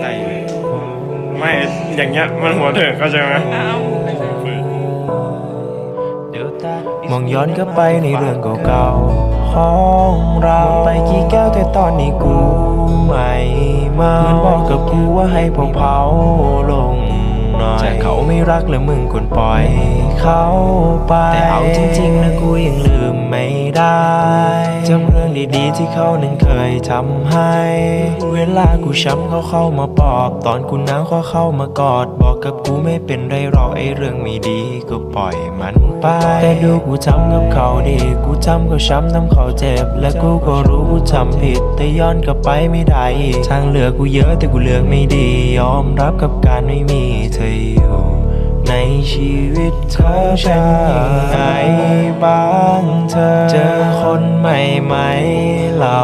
ไต่เลยไม่อย่างเงี้ยมันหัวเถิกเข้าใจไหมมองย้อนกลับไปในเรื่องเก่าๆห้องเราไปกี่แก้วแต่ตอนนี้กูไม่มาเพื่อนบอกกับกูว่าให้พอเผาลงหน่อยแต่เขาไม่รักแล้วมึงควรปล่อย เขาไป แต่เอาจริงๆนะกูยังลืมไม่ได้จำเรื่องดีๆที่เขานั้นเคยทำให้ เวลากูช้ำเขาเข้ามาปลอบ ตอนกูหนาวเขาเข้ามากอด บอกกับกูไม่เป็นไรหรอกไอ้เรื่องไม่ดีก็ปล่อยมันไป แต่ดูกูทำกับเขาดี กูทำเขาช้ำทำเขาเจ็บ และกูก็รู้กูทำผิด แต่ย้อนกลับไปไม่ได้อีกทางเลือกกูเยอะแต่กูเลือกไม่ดี ยอมรับกับการไม่มีเธออยู่ใน ชีวิตเธอฉันยังไงบ้างเธอ เจอคนใหม่ไหมเรา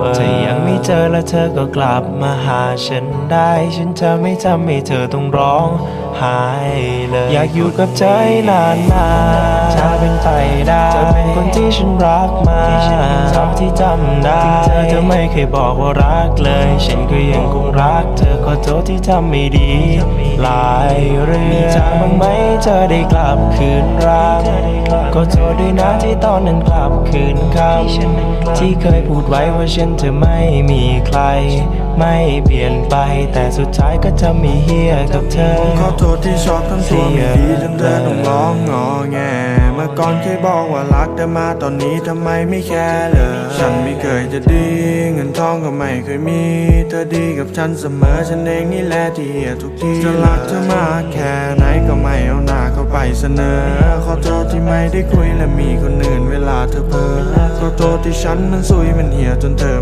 เออถ้ายังไม่ เจอแล้วเธอก็กลับมาหาฉันได้ ฉันจะไม่ทำให้เธอต้องร้องไห้เลย อยากอยู่กับเธอให้นานนานถ้าเป็นไปได้จะเป็นคนที่ฉันรักมาเท่าที่จำได้ถึงเธอจะไม่เคยบอกว่ารักเลย ฉันก็ยังคงรัก เธอขอโทษที่ทำไม่ดี หลายเรื่องมีทางบ้างไหมเธอได้กลับคืนรักก็โทษด้วยนะที่ตอนนั้นกลับคืนคำที่เคยพูดไว้ว่าฉันจะไม่มีีใคร ไม่เปลี่ยนไป แต่สุดท้ายก็จะมีเฮียกับเธอขอโทษที่ชอบทำตัวไม่ดีจนเธอต้องร้องงอแง เมื่อก่อนเคยบอกว่ารักแต่มาตอนนี้ทำไมไม่แคร์เลย ฉันไม่เคยจะดี เงินทองก็ไม่เคยมี เธอดีกับฉันเสมอฉันเองนี่แหละที่เหี้ยทุกทีจะรักเธอมากแค่ไหนก็ไม่เอาหน้าเข้าไปเสนอ ขอโทษที่ไม่ได้คุยและมีคนอื่นเวลาเธอเพ้อขอโทษที่ฉันมันซุยมันเหี่ยจนเธอไ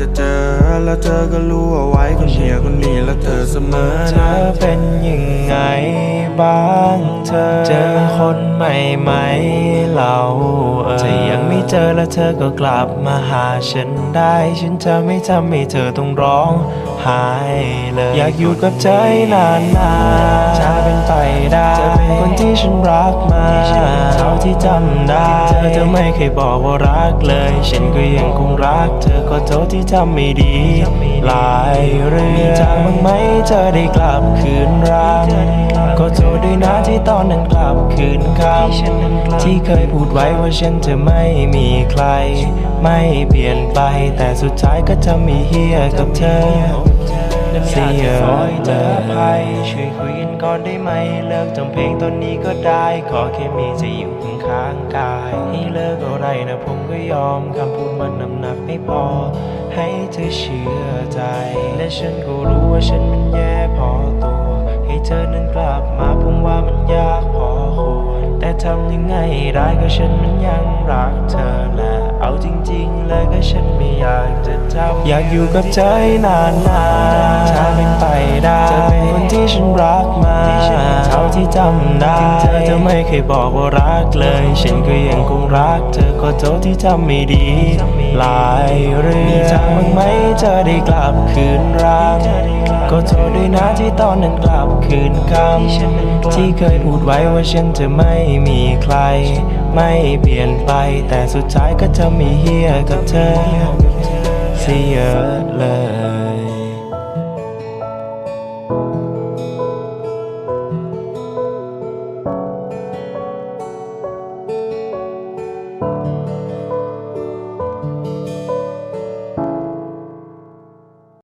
จะเจอ แล้วเธอก็รู้เอาไว้คนเหี่ยคนนี้และเธอเสมอเธนะอเป็นยังไงบ้างเธอ เจอคนใหม่ไหมเราเออถ้ายังไม่เจอแล้วเธอก็กลับมาหาฉันได้ ฉันจะไม่ทำให้เธอต้องร้องไห้เลย อยากอยู่กับเธอให้นานนานถ้าเป็นไปได้จะเป็นคนที่ฉันรักมาเท่าที่จำได้ถึงเธอจะไม่เคยบอกว่ารักเลย ฉันก็ยังคงรัก เธอขอโทษที่ทำไม่ดี หลายเรื่องมีทางบ้างไหมเธอได้กลับคืนรักก็โทษด้วยนะที่ตอนนั้นกลับคืนคำที่เคยพูดไว้ว่าฉันจะไม่มีใคร ไม่เปลี่ยนไปแต่สุดท้ายก็จะมีเฮียกับเธอ เสียเลยช่วยคุยกันก่อนได้ไหม เลิกจำเพลงตอนนี้ก็ได้ ขอแค่มีจะอยู่ข้างๆกายให้เลิกอะไรนะผมก็ยอมคำพูดมันน้ำหนักไม่พอ ให้เธอเชื่อใจ และฉันก็รู้ว่าฉันมันแย่พอตัว ให้เธอนั้นกลับมาผมว่ามันยากพอควรแต่ทำยังไงได้ก็ฉันมันยังรักเธอและ จริงๆ เลยก็ฉันไม่อยากจะจำอยากอยู่กับเธอให้นานนานถ้าเป็นไปได้จะเป็นคนที่ฉันรักมาเท่าที่จำได้ถึงเธอจะไม่เคยบอกว่ารักเลย ฉันก็ยังคงรักเธอขอโทษที่ทำไม่ดี หลายเรื่องมีทางบ้างไหมเธอได้กลับคืนรักก็โทษด้วยนะที่ตอนนั้นกลับคืนคำที่เคยพูดไว้ว่าฉันจะไม่มีใคร ไม่เปลี่ยนไปแต่สุดท้ายก็จะมีเฮียกับเธอเสียเลย